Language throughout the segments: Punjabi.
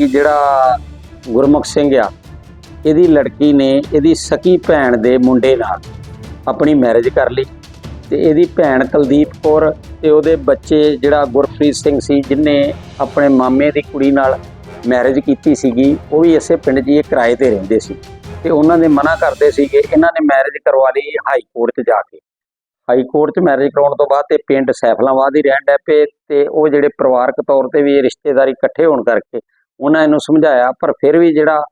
ਜਿਹੜਾ ਗੁਰਮੁਖ ਸਿੰਘ ਆ, ਇਹਦੀ ਲੜਕੀ ਨੇ ਇਹਦੀ ਸਕੀ ਭੈਣ ਦੇ ਮੁੰਡੇ ਨਾਲ ਆਪਣੀ ਮੈਰਿਜ ਕਰ ਲਈ ਤੇ ਇਹਦੀ ਭੈਣ ਕੁਲਦੀਪ ਕੌਰ ਤੇ ਉਹਦੇ ਬੱਚੇ ਜਿਹੜਾ ਗੁਰਪ੍ਰੀਤ ਸਿੰਘ ਸੀ ਜਿਨੇ ਆਪਣੇ ਮਾਮੇ ਦੀ ਕੁੜੀ ਨਾਲ ਮੈਰਿਜ ਕੀਤੀ ਸੀਗੀ, ਉਹ ਵੀ ਇਸੇ ਪਿੰਡ 'ਚ ਹੀ ਇਹ ਕਿਰਾਏ ਤੇ ਰਹਿੰਦੇ ਸੀ ਤੇ ਉਹਨਾਂ ਨੇ ਮਨਾ ਕਰਦੇ ਸੀਗੇ ਇਹਨਾਂ ਨੇ ਮੈਰਿਜ ਕਰਵਾ ਲਈ ਹਾਈ ਕੋਰਟ 'ਚ ਜਾ ਕੇ। ਹਾਈ ਕੋਰਟ 'ਚ ਮੈਰਿਜ ਕਰਾਉਣ ਤੋਂ ਬਾਅਦ ਤੇ ਪਿੰਡ ਸੈਫਲਾਬਾਦ ਹੀ ਰਹਿਣ ਡੈ ਪਏ ਤੇ ਉਹ ਜਿਹੜੇ ਪਰਿਵਾਰਕ ਤੌਰ ਤੇ ਵੀ ਇਹ ਰਿਸ਼ਤੇਦਾਰੀ ਇਕੱਠੇ ਹੋਣ ਕਰਕੇ ਉਹਨਾਂ ਇਹਨੂੰ ਸਮਝਾਇਆ ਪਰ ਫਿਰ ਵੀ ਜਿਹੜਾ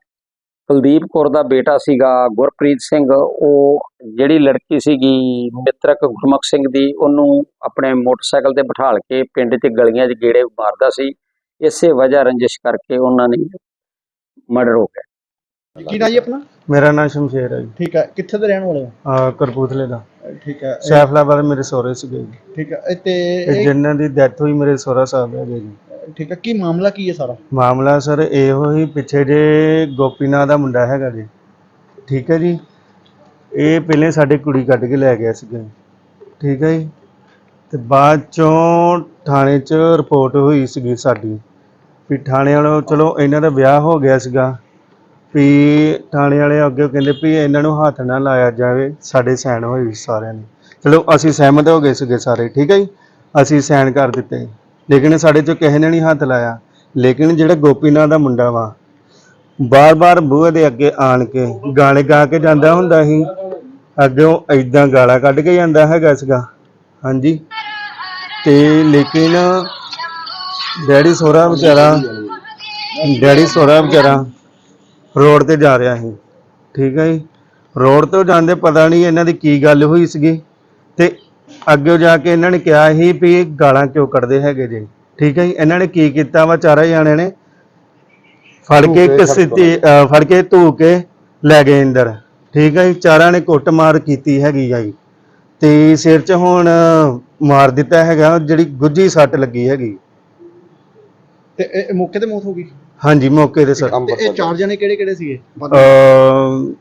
ਕੁਲਦੀਪ ਕੌਰ ਦਾ ਬੇਟਾ ਸੀਗਾ ਗੁਰਪ੍ਰੀਤ ਸਿੰਘ ਉਹ ਜਿਹੜੀ ਲੜਕੀ ਸੀਗੀ ਮਿੱਤਰਕ ਗੁਰਮੁਖ ਸਿੰਘ ਦੀ ਉਹਨੂੰ ਆਪਣੇ ਮੋਟਰਸਾਈਕਲ ਤੇ ਬਿਠਾਲ ਕੇ ਪਿੰਡ 'ਚ ਗਲੀਆਂ 'ਚ ਗੇੜੇ ਮਾਰਦਾ ਸੀ। ਇਸੇ ਵਜ੍ਹਾ ਰੰਜਿਸ਼ ਕਰਕੇ ਉਹਨਾਂ ਨੇ ਮਰਡਰ ਹੋ ਗਿਆ। ਕੀ ਨਾਂ ਜੀ ਆਪਣਾ? ਮੇਰਾ ਨਾਮ ਸ਼ਮਸ਼ੇਰ ਹੈ ਜੀ। ਠੀਕ ਹੈ ਕਿੱਥੇ ਦੇ ਰਹਿਣ ਵਾਲੇ ਹੋ? ਅਹ ਕਰਪੂਥਲੇ ਦਾ। ਠੀਕ ਹੈ ਸੈਫਲਾਬਾਦ ਮੇਰੇ ਸਹੁਰੇ ਸੀਗੇ ਜੀ। ਠੀਕ ਹੈ ਇਹ ਤੇ ਤੇ ਇਹ- ਜਿਨ੍ਹਾਂ ਦੀ ਡੈਥ ਹੋਈ ਮੇਰੇ ਸਹੁਰਾ ਸਾਹਿਬ ਹੈਗੇ ਜੀ। ਠੀਕ ਹੈ, ਕੀ ਮਾਮਲਾ ਕੀ ਹੈ ਸਾਰਾ? ਮਾਮਲਾ ਸਰ ਇਹੋ ਹੀ, ਪਿੱਛੇ ਜੇ ਗੋਪੀਨਾਥ ਦਾ ਮੁੰਡਾ ਹੈਗਾ ਜੀ, ਠੀਕ ਹੈ ਜੀ? ਇਹ ਪਹਿਲੇ ਸਾਡੇ ਕੁੜੀ ਕੱਢ ਕੇ ਲੈ ਗਿਆ ਸੀਗਾ ਠੀਕ ਹੈ ਜੀ? ਤੇ ਬਾਅਦ ਚੋਂ ਥਾਣੇ 'ਚ ਰਿਪੋਰਟ ਹੋਈ ਸੀਗੀ ਸਾਡੀ, ਵੀ ਥਾਣੇ ਵਾਲੋ ਚਲੋ ਇਹਨਾਂ ਦਾ ਵਿਆਹ ਹੋ ਗਿਆ ਸੀਗਾ, ਵੀ ਥਾਣੇ ਵਾਲੇ ਅੱਗੇ ਕਹਿੰਦੇ ਵੀ ਇਹਨਾਂ ਨੂੰ ਹੱਥ ਨਾ ਲਾਇਆ ਜਾਵੇ, ਸਾਡੇ ਸਾਈਨ ਹੋਏ ਸੀ ਸਾਰਿਆਂ ਨੇ ਚਲੋ ਅਸੀਂ ਸਹਿਮਤ ਹੋ ਗਏ ਸੀਗੇ ਸਾਰੇ, ਠੀਕ ਹੈ ਜੀ? ਅਸੀਂ ਸਾਈਨ ਕਰ ਦਿੱਤੇ। ਲੇਕਿਨ ਸਾਡੇ ਚੋਂ ਕਿਸੇ ਨੇ ਨਹੀਂ ਹੱਥ ਲਾਇਆ। ਲੇਕਿਨ ਜਿਹੜਾ ਗੋਪੀਨਾਥ ਦਾ ਮੁੰਡਾ ਵਾ, ਬਾਰ-ਬਾਰ ਬੂਹੇ ਦੇ ਅੱਗੇ ਆਣ ਕੇ ਗਾਣੇ ਗਾ ਕੇ ਜਾਂਦਾ ਹੁੰਦਾ ਸੀ। ਅੱਗੋਂ ਐਦਾਂ ਗਾਲਾਂ ਕੱਢ ਕੇ ਜਾਂਦਾ ਹੈਗਾ ਸੀਗਾ। ਹਾਂਜੀ। ਤੇ ਲੇਕਿਨ ਡੈਡੀ ਸੋਹਰਾ ਵਿਚਾਰਾ, ਡੈਡੀ ਸੋਹਰਾ ਵਿਚਾਰਾ ਰੋਡ ਤੇ ਜਾ ਰਿਹਾ ਸੀ। ਠੀਕ ਹੈ ਜੀ। ਰੋਡ ਤੋਂ ਜਾਂਦੇ ਪਤਾ ਨਹੀਂ ਇਹਨਾਂ ਦੀ ਕੀ ਗੱਲ ਹੋਈ ਸੀਗੀ। ਤੇ ਅੱਗੇ ਜਾ ਕੇ ਇਹਨਾਂ ਨੇ ਕਿਹਾ ਸੀ ਵੀ ਇਹ ਗਾਲਾਂ ਕਿਉਂ ਕੱਢਦੇ ਹੈਗੇ ਜੀ। ਠੀਕ ਹੈ ਜੀ ਇਹਨਾਂ ਨੇ ਕੀ ਕੀਤਾ ਵਾ ਚਾਰੇ ਜਾਣਿਆਂ ਨੇ ਫੜ ਕੇ ਕਸਿੱਤੀ ਫੜ ਕੇ ਧੂ ਕੇ ਲੈ ਗਏ ਅੰਦਰ। ਠੀਕ ਹੈ ਜੀ ਚਾਰਾਂ ਨੇ ਕੁੱਟਮਾਰ ਕੀਤੀ ਹੈਗੀ ਆ ਜੀ। ਤੇ ਸਿਰ 'ਚ ਹੁਣ ਮਾਰ ਦਿੱਤਾ ਹੈਗਾ ਜਿਹੜੀ ਗੁੱਜੀ ਸੱਟ ਲੱਗੀ ਹੈਗੀ। ਤੇ ਇਹ ਇਹ ਮੌਕੇ ਤੇ ਮੌਤ ਹੋ ਗਈ? ਹਾਂਜੀ ਮੌਕੇ ਤੇ ਸਰ। ਤੇ ਇਹ ਚਾਰ ਜਣੇ ਕਿਹੜੇ ਕਿਹੜੇ ਸੀਗੇ? ਅਮ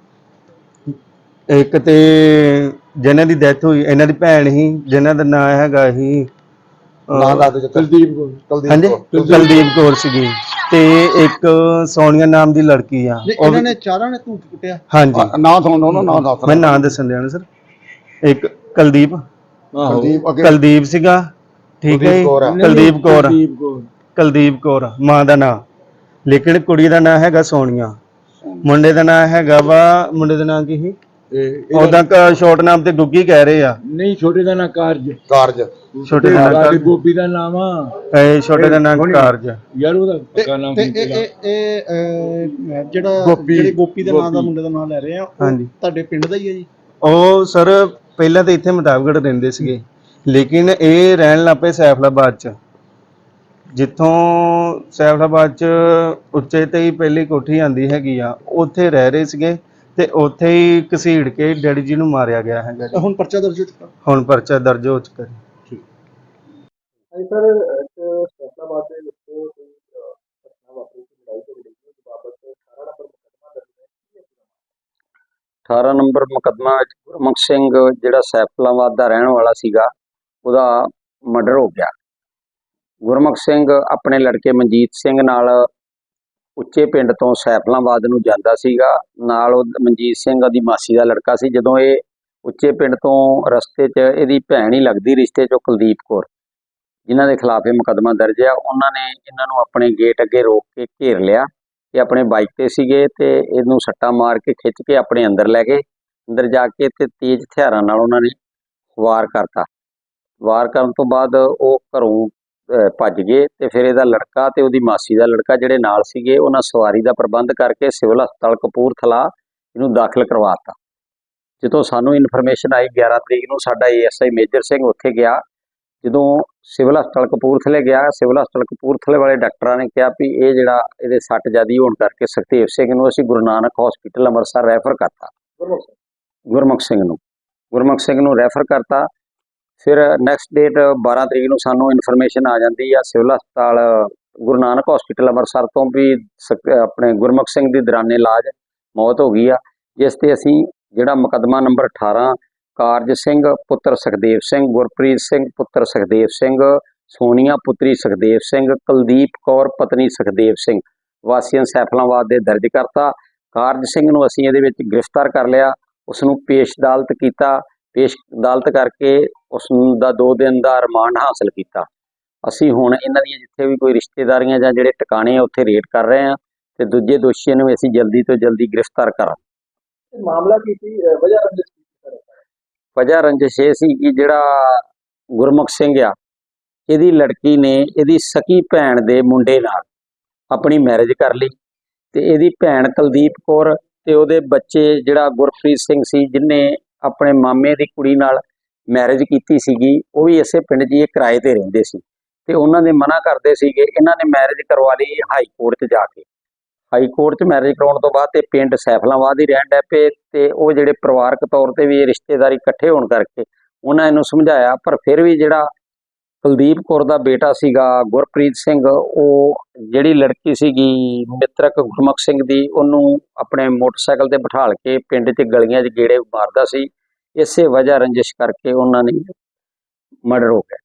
ਇੱਕ ਤੇ ਜਿਨ੍ਹਾਂ ਦੀ ਡੈਥ ਹੋਈ ਇਹਨਾਂ ਦੀ ਭੈਣ ਸੀ ਜਿਨ੍ਹਾਂ ਦਾ ਨਾਮ ਹੈਗਾ ਸੀ ਅਹ, ਕੁਲਦੀਪ ਕੋਲ ਹਾਂਜੀ? ਕੁਲਦੀਪ ਕੌਰ ਸੀਗੀ। ਤੇ ਇੱਕ ਸੋਨੀਆ ਨਾਮ ਦੀ ਲੜਕੀ ਆ। ਉਹ ਇਹਨਾਂ ਵੀ- ਨੇ ਚਾਰਾਂ ਨੇ ਧੂਕ ਕੁੱਟਿਆ। ਹਾਂਜੀ। ਨਾਂ ਸੁਣ ਉਹਨਾਂ ਨਾਂ ਦੱਸ ਮੈਂ ਨਾਂ ਦੱਸਣ ਦਿਆਂ ਸਰ। ਇੱਕ ਕੁਲਦੀਪ। ਕੁਲਦੀਪ ਅੱਗੇ। ਕੁਲਦੀਪ ਸੀਗਾ। ਠੀਕ ਹੈ ਜੀ? ਕੁਲਦੀਪ ਕੌਰ ਆ। ਕੁਲਦੀਪ ਕੌਰ ਕੁਲਦੀਪ ਕੌਰ। ਮਾਂ ਦਾ ਨਾਂ। ਲੇਕਿਨ ਕੁੜੀ ਦਾ ਨਾਂ ਹੈਗਾ ਸੋਨੀਆ। ਮੁੰਡੇ ਦਾ ਨਾਂ ਹੈਗਾ ਵਾ ਮੁੰਡੇ ਦਾ ਨਾਂ ਕੀ ਸੀ? ਉਹਦਾ ਸ਼ਾਰਟ ਨਾਮ ਤੇ ਗੁੱਗੀ ਕਹਿ ਰਹੇ ਆ। ਨਹੀਂ ਛੋਟੇ ਦਾ ਨਾਂ ਕਾਰਜ। ਕਾਰਜ। ਛੋਟੇ ਦਾ ਨਾਂ ਕਾਰਜ ਗੋਪੀ ਦਾ ਨਾਮ ਆ। ਇਹ ਛੋਟੇ ਦਾ ਨਾਂ ਕਾਰਜ। ਯਾਰ ਉਹਦਾ ਪੱਕਾ ਨਾਮ ਤੇ ਕੀ ਇਹ ਇਹ ਇਹ ਅਹ, ਜਿਹੜਾ ਗੋਪੀ। ਜਿਹੜੇ ਗੋਪੀ ਦੇ ਨਾਂ ਦਾ ਮੁੰਡੇ ਦਾ ਨਾਮ ਲੈ ਰਹੇ ਆ ਉਹ ਹਾਂਜੀ। ਤੁਹਾਡੇ ਪਿੰਡ ਦਾ ਹੀ ਹੈ ਜੀ? ਉਹ ਸਰ ਪਹਿਲਾਂ ਤਾਂ ਇੱਥੇ ਮੁਤਾਬਕੜ ਰਹਿੰਦੇ ਸੀਗੇ। ਲੇਕਿਨ ਇਹ ਰਹਿਣ ਲੱਪੇ ਸੈਫਲਾਬਾਦ ਚ। ਜਿੱਥੋਂ ਸੈਫਲਾਬਾਦ ਚ ਉੱਚੇ ਤੇ ਹੀ ਪਹਿਲੀ ਕੋਠੀ ਆਂਦੀ ਹੈਗੀ ਆ ਉੱਥੇ ਰਹਿ ਰਹੇ ਸੀਗੇ। ਤੇ ਉੱਥੇ ਹੀ ਘਸੀੜ ਕੇ ਡੈਡੀ ਜੀ ਨੂੰ ਮਾਰਿਆ ਗਿਆ ਹੈਗਾ ਜੀ। ਹੁਣ ਪਰਚਾ ਦਰਜ ਹੋ ਚੁੱਕਾ? ਹੁਣ ਪਰਚਾ ਦਰਜ ਹੋ ਚੁੱਕਾ ਜੀ। ਹਾਂਜੀ ਸਰ ਇੱਕ ਫੈਸਲਾਬਾਦ ਦੇ ਵਿੱਚ ਕੋਈ ਘਟਨਾ ਵਾਪਰੀ ਸੀ ਲੜਾਈ ਝਗੜੇ ਦੀ ਉਸ ਬਾਬਤ 18 ਨੰਬਰ ਮੁਕੱਦਮਾ ਦਰਜ ਹੈ 18 ਨੰਬਰ ਮੁਕੱਦਮਾ ਵਿੱਚ ਗੁਰਮੁਖ ਸਿੰਘ ਜਿਹੜਾ ਸੈਫਲਾਬਾਦ ਦਾ ਰਹਿਣ ਵਾਲਾ ਸੀਗਾ ਉਹਦਾ ਮਰਡਰ ਹੋ ਗਿਆ। ਗੁਰਮੁਖ ਸਿੰਘ ਆਪਣੇ ਲੜਕੇ ਮਨਜੀਤ ਸਿੰਘ ਨਾਲ ਉੱਚੇ ਪਿੰਡ ਤੋਂ ਸੈਫਲਾਬਾਦ ਨੂੰ ਜਾਂਦਾ ਸੀਗਾ। ਨਾਲ ਉਹ ਮਨਜੀਤ ਸਿੰਘ ਦੀ ਮਾਸੀ ਦਾ ਲੜਕਾ ਸੀ। ਜਦੋਂ ਇਹ ਉੱਚੇ ਪਿੰਡ ਤੋਂ ਰਸਤੇ 'ਚ ਇਹਦੀ ਭੈਣ ਹੀ ਲੱਗਦੀ ਰਿਸ਼ਤੇ 'ਚੋਂ ਕੁਲਦੀਪ ਕੌਰ, ਜਿਨ੍ਹਾਂ ਦੇ ਖਿਲਾਫ ਇਹ ਮੁਕੱਦਮਾ ਦਰਜ ਆ, ਉਹਨਾਂ ਨੇ ਇਹਨਾਂ ਨੂੰ ਆਪਣੇ ਗੇਟ ਅੱਗੇ ਰੋਕ ਕੇ ਘੇਰ ਲਿਆ ਇਹ ਆਪਣੇ ਬਾਈਕ ਤੇ ਸੀਗੇ ਤੇ ਇਹਨੂੰ ਸੱਟਾ ਮਾਰ ਕੇ ਖਿੱਚ ਕੇ ਆਪਣੇ ਅੰਦਰ ਲੈ ਗਏ। ਅੰਦਰ ਜਾ ਕੇ ਤੇ ਤੇਜ਼ ਹਥਿਆਰਾਂ ਨਾਲ ਉਹਨਾਂ ਨੇ ਵਾਰ ਕਰਤਾ। ਵਾਰ ਕਰਨ ਤੋਂ ਬਾਅਦ ਉਹ ਘਰੋਂ ਭੱਜ ਗਏ ਤੇ ਫਿਰ ਇਹਦਾ ਲੜਕਾ ਤੇ ਉਹਦੀ ਮਾਸੀ ਦਾ ਲੜਕਾ ਜਿਹੜੇ ਨਾਲ ਸੀਗੇ ਉਹਨਾਂ ਸਵਾਰੀ ਦਾ ਪ੍ਰਬੰਧ ਕਰਕੇ ਸਿਵਲ ਹਸਪਤਾਲ ਕਪੂਰਥਲਾ ਇਹਨੂੰ ਦਾਖਲ ਕਰਵਾਤਾ। ਜਦੋਂ ਸਾਨੂੰ ਇਨਫੋਰਮੇਸ਼ਨ ਆਈ 11 ਤਰੀਕ ਨੂੰ ਸਾਡਾ ਏਐਸਆਈ ਮੇਜਰ ਸਿੰਘ ਉੱਥੇ ਗਿਆ। ਜਦੋਂ ਸਿਵਲ ਹਸਪਤਾਲ ਕਪੂਰਥਲੇ ਗਿਆ ਸਿਵਲ ਹਸਪਤਾਲ ਕਪੂਰਥਲੇ ਵਾਲੇ ਡਾਕਟਰਾਂ ਨੇ ਕਿਹਾ ਵੀ ਇਹ ਜਿਹੜਾ ਇਹਦੇ ਸੱਟ ਜਿਆਦੀ ਹੋਣ ਕਰਕੇ ਸੁਖਦੇਵ ਸਿੰਘ ਨੂੰ ਅਸੀਂ ਗੁਰੂ ਨਾਨਕ ਹਸਪੀਟਲ ਅੰਮ੍ਰਿਤਸਰ ਰੈਫਰ ਕਰਤਾ। ਗੁਰਮੁਖ ਸਿੰਘ। ਨੂੰ ਗੁਰਮੁਖ ਸਿੰਘ ਨੂੰ ਰੈਫਰ ਕਰਤਾ। ਫਿਰ ਨੈਕਸਟ ਡੇਟ 12 ਤਰੀਕ ਨੂੰ ਸਾਨੂੰ ਇਨਫੋਰਮੇਸ਼ਨ ਆ ਜਾਂਦੀ ਆ ਸਿਵਲ ਹਸਪਤਾਲ, ਗੁਰੂ ਨਾਨਕ ਹਸਪੀਟਲ ਅੰਮ੍ਰਿਤਸਰ ਤੋਂ ਵੀ ਸਕ- ਆਪਣੇ ਗੁਰਮੁਖ ਸਿੰਘ ਦੀ ਦੌਰਾਨੇ ਇਲਾਜ ਮੌਤ ਹੋ ਗਈ ਆ, ਜਿਸ ਤੇ ਅਸੀਂ ਜਿਹੜਾ ਮੁਕੱਦਮਾ ਨੰਬਰ 18 ਕਾਰਜ ਸਿੰਘ, ਪੁੱਤਰ ਸੁਖਦੇਵ ਸਿੰਘ, ਗੁਰਪ੍ਰੀਤ ਸਿੰਘ, ਪੁੱਤਰ ਸੁਖਦੇਵ ਸਿੰਘ, ਸੋਨੀਆ, ਪੁੱਤਰੀ ਸੁਖਦੇਵ ਸਿੰਘ, ਕੁਲਦੀਪ ਕੌਰ, ਪਤਨੀ ਸੁਖਦੇਵ ਸਿੰਘ ਵਾਸੀਆਂ ਸੈਫਲਾਬਾਦ ਦੇ ਦਰਜ ਕਰਤਾ। ਕਾਰਜ ਸਿੰਘ ਨੂੰ ਅਸੀਂ ਇਹਦੇ ਵਿੱਚ ਗ੍ਰਿਫਤਾਰ ਕਰ ਲਿਆ ਉਸ ਨੂੰ ਪੇਸ਼ ਅਦਾਲਤ ਕੀਤਾ। ਪੇਸ਼ ਅਦਾਲਤ ਕਰਕੇ ਉਸ ਦਾ 2 ਦਿਨ ਦਾ ਰਿਮਾਂਡ ਹਾਸਲ ਕੀਤਾ। ਅਸੀਂ ਹੁਣ ਇਹਨਾਂ ਦੀਆਂ ਜਿੱਥੇ ਵੀ ਕੋਈ ਰਿਸ਼ਤੇਦਾਰੀਆਂ ਜਾਂ ਜਿਹੜੇ ਟਿਕਾਣੇ ਆ ਉੱਥੇ ਰੇਡ ਕਰ ਰਹੇ ਆ ਤੇ ਦੂਜੇ ਦੋਸ਼ੀਆਂ ਨੂੰ ਅਸੀਂ ਜਲਦੀ ਤੋਂ ਜਲਦੀ ਗ੍ਰਿਫਤਾਰ ਕਰਾਂ ਮਾਮਲਾ ਕੀ ਸੀ? ਵਜ੍ਹਾ ਰੰਜਿਸ਼ ਕੀ ਸੀ ਸਰ? ਵਜ੍ਹਾ ਰੰਜਿਸ਼ ਇਹ ਸੀ ਕਿ ਜਿਹੜਾ ਗੁਰਮੁਖ ਸਿੰਘ ਆ ਇਹਦੀ ਲੜਕੀ ਨੇ ਇਹਦੀ ਸਕੀ ਭੈਣ ਦੇ ਮੁੰਡੇ ਨਾਲ ਆਪਣੀ ਮੈਰਿਜ ਕਰ ਲਈ ਤੇ ਇਹਦੀ ਭੈਣ ਕੁਲਦੀਪ ਕੌਰ ਤੇ ਉਹਦੇ ਬੱਚੇ ਜਿਹੜਾ ਗੁਰਪ੍ਰੀਤ ਸਿੰਘ ਸੀ ਜਿਨੇ ਆਪਣੇ ਮਾਮੇ ਦੀ ਕੁੜੀ ਨਾਲ ਮੈਰਿਜ ਕੀਤੀ ਸੀਗੀ, ਉਹ ਵੀ ਇਸੇ ਪਿੰਡ 'ਚ ਹੀ ਇਹ ਕਿਰਾਏ ਤੇ ਰਹਿੰਦੇ ਸੀ। ਤੇ ਉਹਨਾਂ ਦੇ ਮਨਾ ਕਰਦੇ ਸੀਗੇ, ਇਹਨਾਂ ਨੇ ਮੈਰਿਜ ਕਰਵਾ ਲਈ ਹਾਈ ਕੋਰਟ 'ਚ ਜਾ ਕੇ। ਹਾਈ ਕੋਰਟ 'ਚ ਮੈਰਿਜ ਕਰਾਉਣ ਤੋਂ ਬਾਅਦ ਤੇ ਪਿੰਡ ਸੈਫਲਾਬਾਦ ਹੀ ਰਹਿਣ ਡੈ ਪਏ ਤੇ ਉਹ ਜਿਹੜੇ ਪਰਿਵਾਰਕ ਤੌਰ ਤੇ ਵੀ ਇਹ ਰਿਸ਼ਤੇਦਾਰੀ ਇਕੱਠੇ ਹੋਣ ਕਰਕੇ ਉਹਨਾਂ ਇਹਨੂੰ ਸਮਝਾਇਆ, ਪਰ ਫਿਰ ਵੀ ਜਿਹੜਾ ਕੁਲਦੀਪ ਕੌਰ ਦਾ ਬੇਟਾ ਸੀਗਾ, ਗੁਰਪ੍ਰੀਤ ਸਿੰਘ, ਉਹ ਜਿਹੜੀ ਲੜਕੀ ਸੀਗੀ, ਮਿੱਤਰਕ ਗੁਰਮੁਖ ਸਿੰਘ ਦੀ, ਉਹਨੂੰ ਆਪਣੇ ਮੋਟਰਸਾਈਕਲ ਤੇ ਬਿਠਾਲ ਕੇ ਪਿੰਡ 'ਚ ਗਲੀਆਂ 'ਚ ਗੇੜੇ ਮਾਰਦਾ ਸੀ। ਇਸੇ ਵਜ੍ਹਾ ਰੰਜਿਸ਼ ਕਰਕੇ ਉਹਨਾਂ ਨੇ ਮਰਡਰ ਹੋ ਗਿਆ।